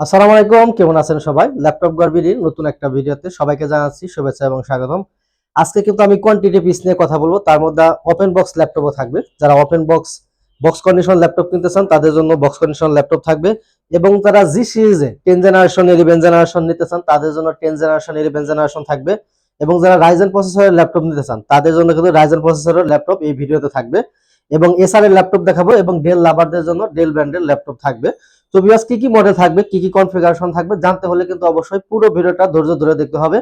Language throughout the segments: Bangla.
আসসালামু আলাইকুম, কেমন আছেন সবাই? ল্যাপটপ গর্বিনীর নতুন একটা ভিডিওতে সবাইকে জানাচ্ছি শুভেচ্ছা এবং স্বাগতম। আজকে কিন্তু আমি কোয়ান্টিটি পিস নিয়ে কথা বলব, তার মধ্যে ওপেন বক্স ল্যাপটপও থাকবে। যারা open box box condition laptop কিনতে চান, তাদের জন্য বক্স কন্ডিশন ল্যাপটপ থাকবে। এবং তারা জি সিরিজে টেন জেনারেশন ইলেভেন জেনারেশন নিতে চান, তাদের জন্য টেন জেনারেশন ইলেভেন জেনারেশন থাকবে। এবং যারা রাইজেন প্রসেসরের ল্যাপটপ নিতে চান, তাদের জন্য কিন্তু রাইজেন প্রসেসরের ল্যাপটপ এই ভিডিওতে থাকবে। এবং এসআর এর ল্যাপটপ দেখাবো এবং ডেল লাভারদের জন্য ডেল ব্র্যান্ডের ল্যাপটপ থাকবে। তো বিয়াস কি কি মডেল থাকবে, কি কি কনফিগারেশন থাকবে, জানতে হলে কিন্তু অবশ্যই পুরো ভিডিওটা ধৈর্য ধরে দেখতে হবে।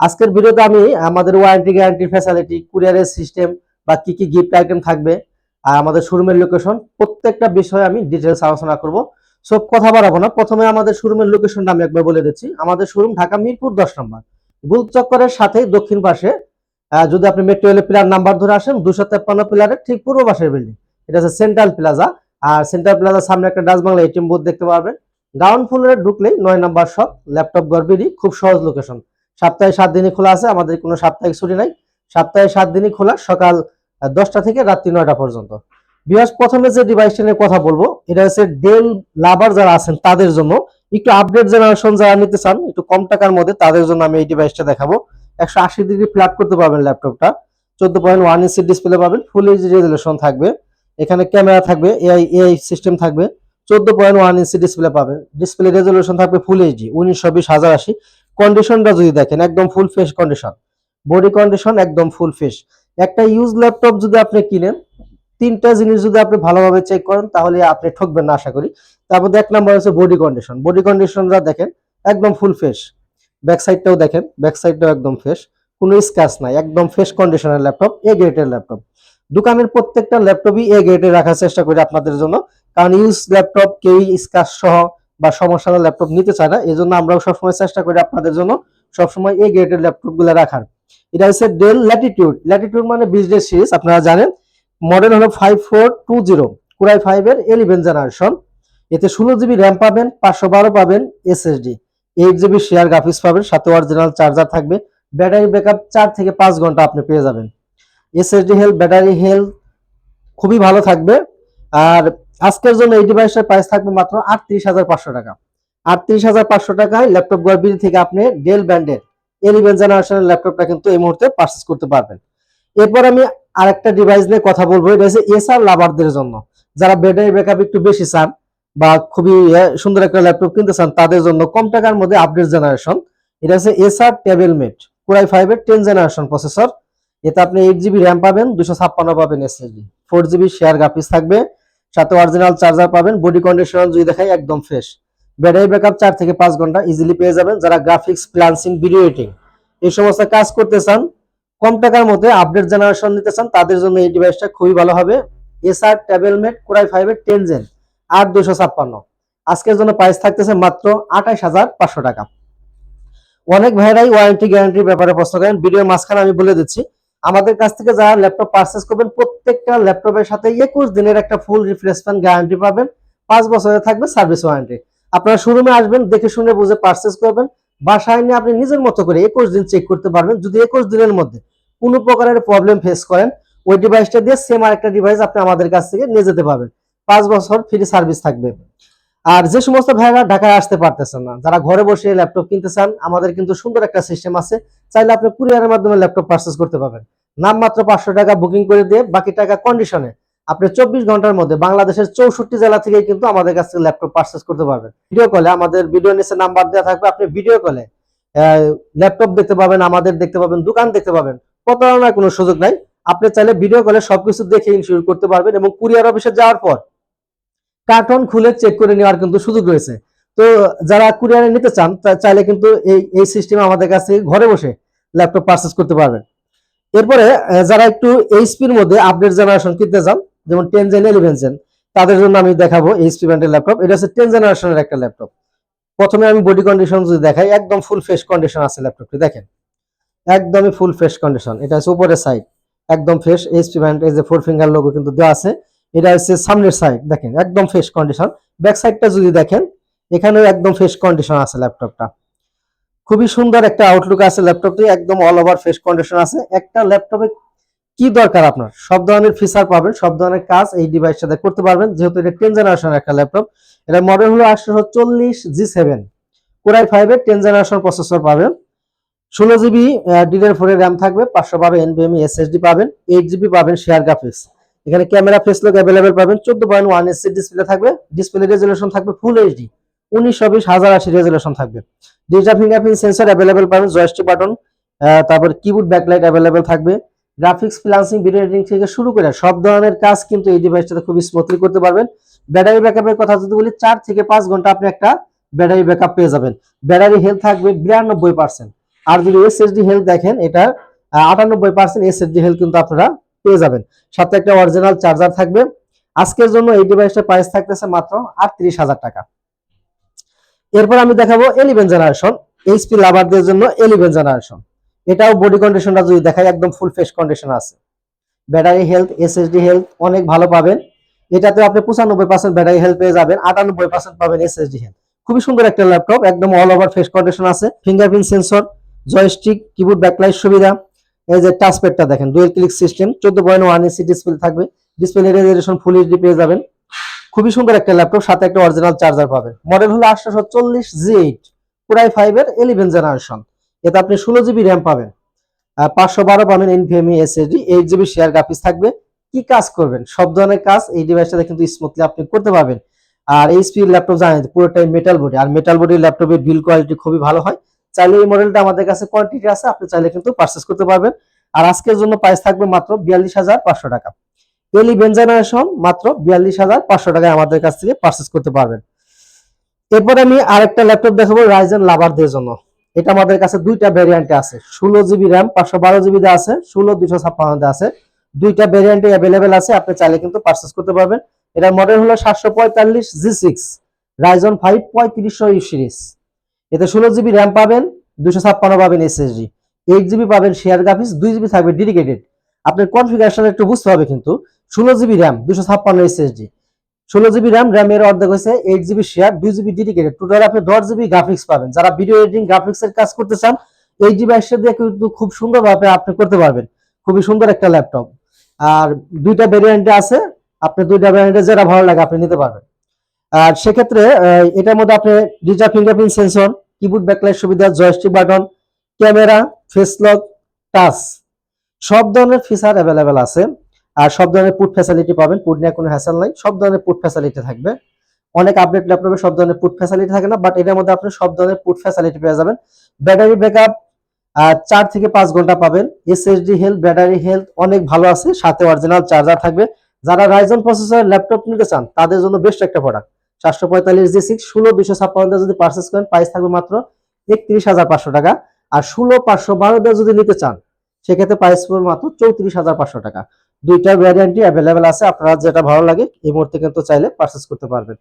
আজকের ভিডিওতে আমি আমাদের ওয়ারেন্টি গ্যারান্টি ফ্যাসিলিটি কুরিয়ারের সিস্টেম বা কি কি গিফট আইটেম থাকবে আর আমাদের শোরুমের লোকেশন প্রত্যেকটা বিষয়ে আমি ডিটেলস আলোচনা করব। সব কথা বাড়াবো না। প্রথমে আমাদের শোরুমের লোকেশনটা আমি একবার বলে দিচ্ছি। আমাদের শোরুম ঢাকা মিরপুর দশ নম্বর। গুল চক্করের সাথে দক্ষিণ পাশে যদি আপনি মেট্রো রেলের পিলার নাম্বার ধরে আসেন, দুশো তেপ্পান্ন পিলারের ঠিক পূর্ব পাশের বিল্ডিং এটা হচ্ছে সেন্ট্রাল প্লাজা আর সেন্টার প্লাজার সামনে একটা ডাচ বাংলা এটিএম বুথ দেখতে পাবেন গ্রাউন্ড ফ্লোরে ঢুকলেই নয় নাম্বার শপ ল্যাপটপ গর্বেরই, খুব সহজ লোকেশন সপ্তাহে সাত দিনই খোলা আছে, আমাদের কোনো সাপ্তাহিক ছুটি নাই। সপ্তাহে সাত দিনই খোলা, সকাল দশটা থেকে রাত্রি নয়টা পর্যন্ত। বিহাস, প্রথমে যে ডিভাইসটা নিয়ে কথা বলব, এটা হচ্ছে ডেল লাভার যারা আছেন, তাদের জন্য। একটু আপডেট জেনারেশন যারা নিতে চান, একটু কম টাকার মধ্যে, তাদের জন্য আমি এই ডিভাইসটা দেখাবো। একশো আশি ডিগ্রি ফ্ল্যাট করতে পারবেন ল্যাপটপটা চোদ্দ পয়েন্ট ওয়ান ইঞ্চি ডিসপ্লে পাবেন ফুল এইচডি রেজুলেশন থাকবে। এখানে ক্যামেরা থাকবে এআই এআই সিস্টেম থাকবে। চোদ্দ পয়েন্ট ওয়ান ইঞ্চি ডিসপ্লে পাবেন ডিসপ্লে রেজলিউশন থাকবে ফুল এইচডি উনিশশো বিশ, হাজার আশি। কন্ডিশনটা যদি দেখেন, একদম full fresh condition body condition একদম ফুল ফ্রেশ একটা ইউজ ল্যাপটপ যদি আপনি কিনেন, তিনটা জিনিস যদি আপনি ভালোভাবে চেক করেন, তাহলে আপনি ঠকবেন না, আশা করি। তারপর এক নাম্বার হচ্ছে বডি কন্ডিশন বডি কন্ডিশনটা দেখেন, একদম ফুল ফ্রেশ ব্যাক সাইডটাও দেখেন ব্যাক সাইডটাও একদম ফ্রেশ কোনো স্ক্র্যাচ নাই, একদম ফ্রেশ কন্ডিশনের ল্যাপটপ এ গ্রেডের ল্যাপটপ দোকানের প্রত্যেকটা ল্যাপটপই এ গ্রেডে রাখার চেষ্টা করি আপনাদের জন্য। কারণ ইউজ ল্যাপটপ কেউই স্ক্র্যাচ সহ বা সমস্যা ল্যাপটপ নিতে চায় না। এই জন্য আমরাও সবসময় চেষ্টা করি আপনাদের জন্য সবসময় এ গ্রেডের ল্যাপটপগুলো রাখার। এটা হচ্ছে ডেল ল্যাটিটিউড ল্যাটিটিউড মানে বিজনেস সিরিজ আপনারা জানেন। মডেল হলো five four two zero core i five এর এলিভেন জেনারেশন এতে ষোলো জিবি র্যাম পাবেন, পাঁচশো বারো পাবেন SSD eight GB share graphics পাবেন, সাথে অরিজিনাল চার্জার থাকবে। ব্যাটারি ব্যাকআপ চার থেকে পাঁচ ঘণ্টা আপনি পেয়ে যাবেন। এসএসডি হেলথ ব্যাটারি হেলথ খুবই ভালো থাকবে। আর আজকের জন্য এই ডিভাইসের প্রাইস থাকবে মাত্র আটত্রিশ হাজার পাঁচশো টাকা। আটত্রিশ হাজার পাঁচশো টাকায় ল্যাপটপ গর্বিনী থেকে আপনি ডেল ব্র্যান্ডের এলিভেন জেনারেশনের ল্যাপটপটা কিন্তু এই মুহূর্তে পারচেস করতে পারবেন। এরপর আমি আরেকটা ডিভাইস নিয়ে কথা বলব। এটা হচ্ছে এসআর লাভারদের জন্য। যারা ব্যাটারি ব্যাকআপ একটু বেশি চান বা খুবই সুন্দর একটা ল্যাপটপ কিনতে চান, তাদের জন্য কম টাকার মধ্যে আপডেট জেনারেশন এটা হচ্ছে এসআর টেবিল মেট কুরাই ফাইভের টেন জেনারেশন প্রসেসর এতে আপনি এইট জিবি র্যাম পাবেন, দুশো ছাপ্পান্ন পাবেন SSD four GB share graphics থাকবে, সাথে অরিজিনাল চার্জার পাবেন বডি কন্ডিশন যদি দেখাই একদম ফ্রেশ ব্যাটারি ব্যাকআপ চার থেকে পাঁচ ঘণ্টা ইজিলি পেয়ে যাবেন যারা গ্রাফিক্স প্লান্সিং ভিডিও এডিটিং এই সমস্ত কাজ করতে চান, কম টাকার মধ্যে আপডেট জেনারেশন নিতে চান, তাদের জন্য এই ডিভাইসটা খুবই ভালো হবে। এসআর ট্যাবেলমেট কোরাই ফাইভের টেন জেন আট দুশো ছাপ্পান্ন। আজকের জন্য প্রাইস থাকতেছে মাত্র আঠাশ হাজার পাঁচশো টাকা। অনেক ভাইরাই ওয়ারেন্টি গ্যারান্টির ব্যাপারে প্রশ্ন করেন ভিডিওর মাঝখানে আমি বলে দিচ্ছি আমাদের কাছ থেকে যারা ল্যাপটপ পারচেস করবেন, প্রত্যেকটা ল্যাপটপের সাথে একুশ দিনের একটা ফুল রিপ্লেসমেন্ট গ্যারান্টি পাবেন। পাঁচ বছরের থাকবে সার্ভিস ওয়ারেন্টি আপনারা শোরুমে আসবেন, দেখে শুনে বুঝে পারচেস করবেন। বাসায় নিয়ে আপনি নিজের মতো করে একুশ দিন চেক করতে পারবেন। যদি একুশ দিনের মধ্যে কোনো প্রকারের প্রবলেম ফেস করেন, ওই ডিভাইসটা দিয়ে সেম আরেকটা ডিভাইস আপনি আমাদের কাছ থেকে নিয়ে যেতে পারবেন। পাঁচ বছর ফ্রি সার্ভিস থাকবে। আর যে সমস্ত ভাইরা ঢাকায় আসতে পারতেছেন না, যারা ঘরে বসে ল্যাপটপ কিনতে চান, আমাদের কিন্তু সুন্দর একটা সিস্টেম আছে। চাইলে আপনি কুরিয়ারের মাধ্যমে ল্যাপটপ পারচেস করতে পারবেন। নাম মাত্র পাঁচশো টাকা বুকিং করে দিয়ে বাকি টাকা কন্ডিশনে আপনি চব্বিশ ঘণ্টার মধ্যে বাংলাদেশের চৌষট্টি জেলা থেকে কিন্তু আমাদের কাছ থেকে ল্যাপটপ পারচেস করতে পারবেন। ভিডিও কলে আমাদের ভিডিও নিচে নাম্বার দেওয়া থাকবে, আপনি ভিডিও কলে ল্যাপটপ দেখতে পাবেন, আমাদের দেখতে পাবেন, দোকান দেখতে পাবেন, প্রতারণার কোনো সুযোগ নাই। আপনি চাইলে ভিডিও কলে সবকিছু দেখে ইনশিওর করতে পারবেন এবং কুরিয়ার অফিসে যাওয়ার পর কার্টন খুলে চেক করে নেওয়ার কিন্তু সুযোগ রয়েছে। তো যারা কুরিয়ারে নিতে চান চাইলে কিন্তু এই এই সিস্টেম আমাদের কাছ ঘরে বসে ল্যাপটপ পারচেস করতে পারবেন। এরপরে যারা একটু এইচপির মধ্যে আপডেট জেনারেশন কিনতে চান, যেমন টেন জেন ইলেভেন জেন তাদের জন্য আমি দেখাবো এইচপি ব্র্যান্ডের ল্যাপটপ এটা হচ্ছে টেন জেনারেশনের একটা ল্যাপটপ প্রথমে আমি বডি কন্ডিশন যদি দেখাই, একদম ফুল ফ্রেশ কন্ডিশন আছে ল্যাপটপটি দেখেন। একদমই ফুল ফ্রেশ কন্ডিশন এটা হচ্ছে উপরের সাইড একদম ফ্রেশ এইচপি ব্র্যান্ড এই যে ফোর ফিঙ্গার লোগো কিন্তু দেওয়া আছে। এটা হচ্ছে সামনের সাইড দেখেন। একদম ফ্রেশ কন্ডিশন ব্যাক সাইডটা যদি দেখেন এখানেও একদম ফ্রেশ কন্ডিশন আছে ল্যাপটপটা খুবই সুন্দর একটা আউটলুক আছে ল্যাপটপটি একদম অল ওভার ফ্রেশ কন্ডিশন আছে। একটা ল্যাপটপে কি দরকার আপনার? সব ধরনের ফিচার পাবেন, সব ধরনের কাজ এই ডিভাইস সাথে করতে পারবেন। যেহেতু এটা টেন জেনারেশন একটা ল্যাপটপ এটা মডেল হলো আটশো চল্লিশ জি সেভেন কোরাই ফাইভের টেন জেনারেশন প্রসেসর পাবেন। ষোলো জিবি ডিডার ফোরের র্যাম থাকবে, পাঁচশো বারো এনবিএমই এসএসডি পাবেন এইট জিবি পাবেন শেয়ার গ্রাফিক্স এখানে ক্যামেরা ফেস লক অ্যাভেলেবেল পাবেন, চোদ্দ পয়েন্ট ওয়ান এসসি ডিসপ্লে থাকবে ডিসপ্লে রেজুলেশন থাকবে ফুল এইচডি উনিশশো বিশ হাজার আশি রেজুলেশন থাকবে। ডিজিটাল ফিঙ্গারপ্রিন্ট সেন্সর অ্যাভেলেবেল পাবেন জয়স্টিক বাটন তারপর কিবোর্ড ব্যাকলাইট অ্যাভেলেবেল থাকবে। গ্রাফিক্স ফ্রিলান্সিং ভিডিও থেকে শুরু করে সব ধরনের কাজ কিন্তু এই ডিভাইসটাতে খুব স্মুথলি করতে পারবেন। ব্যাটারি ব্যাকআপের কথা যদি বলি, চার থেকে পাঁচ ঘণ্টা আপনি একটা ব্যাটারি ব্যাকআপ পেয়ে যাবেন। ব্যাটারি হেলথ থাকবে বিরানব্বই পার্সেন্ট আর যদি এসএসডি হেলথ দেখেন এটা আটানব্বই পার্সেন্ট এসএসডি হেলথ কিন্তু আপনারা পেয়ে যাবেন। সাথে একটা অরিজিনাল চার্জার থাকবে। আজকের জন্য এই ডিভাইসটার প্রাইস থাকতেছে মাত্র আটত্রিশ হাজার টাকা। এরপর আমি দেখাবো এলিভেন জেনারেশন এইচপি লাভারদের জন্য এলিভেন জেনারেশন এটাও বডি কন্ডিশনটা যদি দেখাই, একদম ফুল ফ্রেশ কন্ডিশন আছে। ব্যাটারি হেলথ এসএসডি হেলথ অনেক ভালো পাবেন। এটাতে আপনি পঁচানব্বই পার্সেন্ট ব্যাটারি হেলথ পেয়ে যাবেন, আটানব্বই পার্সেন্ট পাবেন এসএসডি হেলথ খুবই সুন্দর একটা ল্যাপটপ একদম অল ওভার ফ্রেশ কন্ডিশন আছে। Fingerprint sensor joystick keyboard backlight সুবিধা। এই যে টাচপ্যাডটা দেখেন ডুয়েল ক্লিক সিস্টেম চোদ্দ পয়েন্ট ওয়ান ইঞ্চি ডিসপ্লে থাকবে। ডিসপ্লে রেজুলেশন ফুল এইচডি পেয়ে যাবেন। খুবই সুন্দর একটা ল্যাপটপ, সাথে একটা অরিজিনাল চার্জার পাবেন। মডেল হলো আটশো চল্লিশ জি এইট পুরাই ফাইভের জেনারেশন এতে আপনি ষোলো জিবি র্যাম পাবেন। পাঁচশো বারো পাবেন NVMe SSD eight GB share graphics থাকবে। কি কাজ করবেন? সব ধরনের কাজ এই ডিভাইসটাতে কিন্তু স্মুথলি আপনি করতে পারবেন। আর এইচপি ল্যাপটপ জানেন, পুরোটাই মেটাল বডি আর মেটাল বডির ল্যাপটপের বিল কোয়ালিটি খুবই ভালো হয়। চাইলে এই মডেলটা আমাদের কাছে কোয়ান্টিটি আছে, আপনি চাইলে কিন্তু পারচেস করতে পারবেন। আর আজকের জন্য প্রাইস থাকবে মাত্র বিয়াল্লিশ হাজার পাঁচশো টাকা। এলিভেন জেনারেশন মাত্র বিয়াল্লিশ হাজার পাঁচশো টাকায় আমাদের কাছ থেকে পারচেস করতে পারবেন। এরপর আমি আরেকটা ল্যাপটপ দেখাবো রাইজেন লাভারদের জন্য। এটা আমাদের কাছে দুইটা ভ্যারিয়েন্টে আছে। ষোলো জিবি র্যাম পাঁচশো বারো জিবিতে আছে, ষোলো দুশো ছাপ্পান্নতে আছে। দুইটা ভ্যারিয়েন্টে অ্যাভেলেবেল আছে, আপনি চাইলে কিন্তু পারচেস করতে পারবেন। এটার মডেল হলো সাতশো পঁয়তাল্লিশ জি সিক্স রাইজন ফাইভ পঁয়ত্রিশশো সিরিজ এতে ষোলো জিবি র্যাম পাবেন, দুশো ছাপ্পান্ন পাবেন এসএসডি এইট জিবি পাবেন শেয়ার গ্রাফিক্স দুই জিবি থাকবে ডেডিকেটেড আপনার কনফিগারেশন একটু বুঝতে হবে কিন্তু। ষোলো জিবি র্যাম দুশো ছাপ্পান্ন এসএসডি ষোলো জিবি র্যাম র্যামের অর্ধেক হয়েছে এইট জিবি শেয়ার দুই জিবি ডেডিকেটেড টোটাল আপনি দশ জিবি গ্রাফিক্স পাবেন। যারা ভিডিও এডিটিং গ্রাফিক্স এর কাজ করতে চান, এই একশো দিয়ে কিন্তু খুব সুন্দরভাবে আপনি করতে পারবেন। খুবই সুন্দর একটা ল্যাপটপ আর দুইটা ভ্যারিয়েন্টে আছে, আপনি দুইটা ভ্যারিয়েন্টে যেটা ভালো লাগে আপনি নিতে পারবেন। আর সেক্ষেত্রে এটার মধ্যে আপনি digital fingerprint sensor keyboard backlight সুবিধা joystick button camera face lock touch সব ধরনের ফিচার অ্যাভেলেবেল আছে। আর সব ধরনের পুট ফ্যাসিলিটি পাবেন পুট নিয়ে কোনো হ্যাসেল নাই। সব ধরনের পুট ফ্যাসিলিটি থাকবে। অনেক আপডেট ল্যাপটপে সব ধরনের পুট ফ্যাসিলিটি থাকে না বাট এটার মধ্যে আপনি সব ধরনের পুট ফ্যাসিলিটি পেয়ে যাবেন। ব্যাটারি ব্যাকআপ চার থেকে পাঁচ ঘণ্টা পাবেন। এসএসডি হেলথ ব্যাটারি হেলথ অনেক ভালো আছে, সাথে অরিজিনাল চার্জার থাকবে। যারা রাইজন প্রসেসর ল্যাপটপ নিতে চান, তাদের জন্য বেস্ট একটা প্রোডাক্ট চারশো পঁয়তাল্লিশ জি সিক্স ষোলো দুশো ছাপ্পান্ন যদি পার্চেস করেন প্রাইস থাকবে মাত্র একত্রিশ হাজার পাঁচশো টাকা। আর ষোলো পাঁচশো বারো যদি নিতে চান সেক্ষেত্রে প্রাইস পড়বে মাত্র চৌত্রিশ হাজার পাঁচশো টাকা। দুইটা ভ্যারিয়েন্টই অ্যাভেলেবেল আছে, আপনারা যেটা ভালো লাগে এই মুহূর্তে কিন্তু চাইলে পারচেস করতে পারবেন।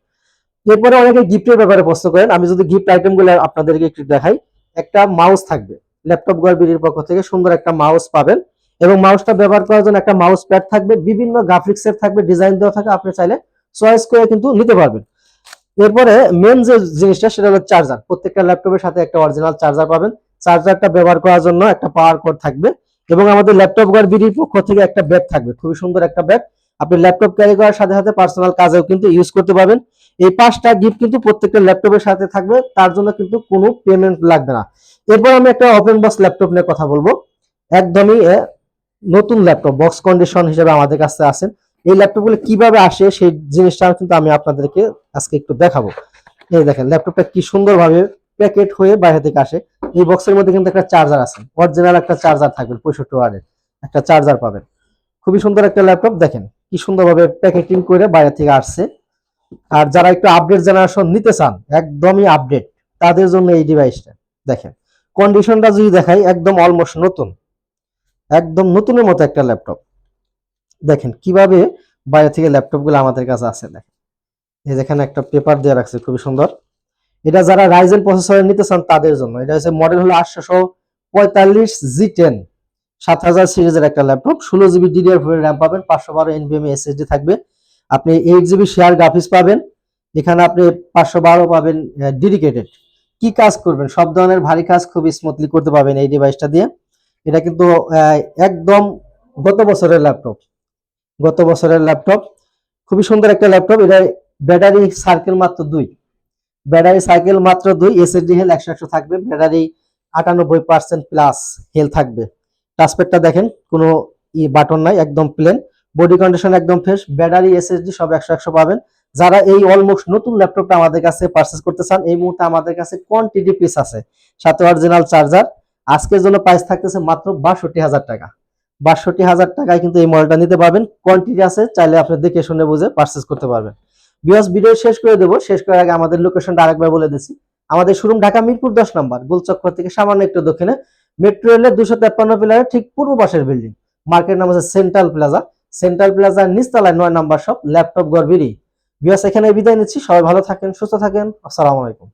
এরপরে অনেকে গিফটের ব্যাপারে প্রশ্ন করেন, আমি যদি গিফট আইটেমগুলো আপনাদেরকে একটু দেখাই, একটা মাউস থাকবে। ল্যাপটপ গড়বিড়ির পক্ষ থেকে সুন্দর একটা মাউস পাবেন এবং মাউসটা ব্যবহার করার জন্য একটা মাউস প্যাড থাকবে, বিভিন্ন গ্রাফিক্স এর থাকবে ডিজাইন দেওয়া থাকে, আপনি চাইলে চয়েস করে কিন্তু নিতে পারবেন। এরপরে মেন যে জিনিসটা, সেটা হলো চার্জার প্রত্যেকটা ল্যাপটপের সাথে একটা অরিজিনাল চার্জার পাবেন। চার্জারটা ব্যবহার করার জন্য একটা পাওয়ার কোড থাকবে। এবং আমাদের ল্যাপটপ গড়বিড়ির পক্ষ থেকে একটা ব্যাগ থাকবে। খুবই সুন্দর একটা ব্যাগ আপনি ল্যাপটপ ক্যারি করার সাথে সাথে পার্সোনাল কাজেও কিন্তু ইউজ করতে পারবেন। এই পাঁচটা গিফট কিন্তু প্রত্যেকটা ল্যাপটপের সাথে থাকবে। তার জন্য কিন্তু কোনো পেমেন্ট লাগবে না। এরপর আমি একটা ওপেন বক্স ল্যাপটপ নিয়ে কথা বলব। একদমই নতুন ল্যাপটপ বক্স কন্ডিশন হিসেবে আমাদের কাছে আছেন। এই ল্যাপটপগুলো কীভাবে আসে সেই জিনিসটা কিন্তু আমি আপনাদেরকে আজকে একটু দেখাবো। এই দেখেন ল্যাপটপটা কি সুন্দরভাবে প্যাকেট হয়ে বাইরে থেকে আসে। এই বক্সের মধ্যে কিন্তু একটা চার্জার আছে। অরিজিনাল একটা চার্জার থাকবে, পঁয়ষট্টি ওয়ার্ডের একটা চার্জার পাবেন। খুবই সুন্দর একটা ল্যাপটপ দেখেন কি সুন্দরভাবে প্যাকেটিং করে বাইরে থেকে আসছে। আর যারা একটু আপডেট জেনারেশন নিতে চান, একদমই আপডেট তাদের জন্য এই ডিভাইসটা দেখেন। কন্ডিশনটা যদি দেখাই, একদম অলমোস্ট নতুন। একদম নতুনের মতো একটা ল্যাপটপ দেখেন কীভাবে বাইরে থেকে ল্যাপটপগুলো আমাদের কাছে আছে, দেখেন। এই যেখানে একটা পেপার দেওয়া রাখছে, খুবই সুন্দর। এটা যারা রাইজেন প্রসেসরে নিতে চান তাদের জন্য। এটা হচ্ছে মডেল হলো আটশোশো পঁয়তাল্লিশ জি টেন সাত হাজার সিরিজের একটা ল্যাপটপ ষোলো জিবি ডিডিআর ফোর র্যাম পাবেন, পাঁচশো বারো এনবিএম এসএসডি থাকবে। আপনি এইট জিবি শেয়ার গ্রাফিক্স পাবেন, এখানে আপনি পাঁচশো বারো পাবেন ডেডিকেটেড কি কাজ করবেন? সব ধরনের ভারী কাজ খুব স্মুথলি করতে পারবেন এই ডিভাইসটা দিয়ে। এটা কিন্তু একদম গত বছরের ল্যাপটপ গত বছরের ল্যাপটপ খুবই সুন্দর একটা ল্যাপটপ এটা ব্যাটারি সার্কেল মাত্র দুই। ব্যাটারি সাইকেল মাত্র দুই এসএসডি হেল একশো একশো থাকবে, ব্যাটারি আটানব্বই পার্সেন্ট প্লাস হেল থাকবে। টাচপ্যাডটা দেখেন, কোনো ই বাটন নাই, একদম প্লেন বডি কন্ডিশন একদম ফ্রেশ ব্যাটারি এসএসডি সব একশো একশো পাবেন। যারা এই অলমোস্ট নতুন ল্যাপটপটা আমাদের কাছে পারচেস করতে চান, এই মুহূর্তে আমাদের কাছে কোয়ান্টিটি পিস আছে, সাথে অরিজিনাল চার্জার আজকের জন্য প্রাইস থাকতেছে মাত্র বাষট্টি হাজার টাকা। বাষট্টি হাজার টাকায় কিন্তু এই মডেলটা নিতে পারবেন। কোয়ান্টিটি আছে, চাইলে আপনি দেখে শুনে বুঝে পারচেস করতে পারবেন। বিয়াস ভিডিও শেষ করে দেবো। শেষ করার আগে আমাদের লোকেশনটা আরেকবার বলে দিচ্ছি। আমাদের শোরুম ঢাকা মিরপুর দশ নম্বর, গোলচক্কর থেকে সামান্য একটু দক্ষিণে। মেট্রো রেলের দুশো তেপ্পান্ন পিলারের ঠিক পূর্ব পাশের বিল্ডিং মার্কেট নাম হচ্ছে সেন্ট্রাল প্লাজা সেন্ট্রাল প্লাজার নিচতলায় নয় নম্বর সব ল্যাপটপ গড়বিরি বিয়াস এখানে বিদায় নিচ্ছি। সবাই ভালো থাকেন, সুস্থ থাকেন। আসসালামু আলাইকুম।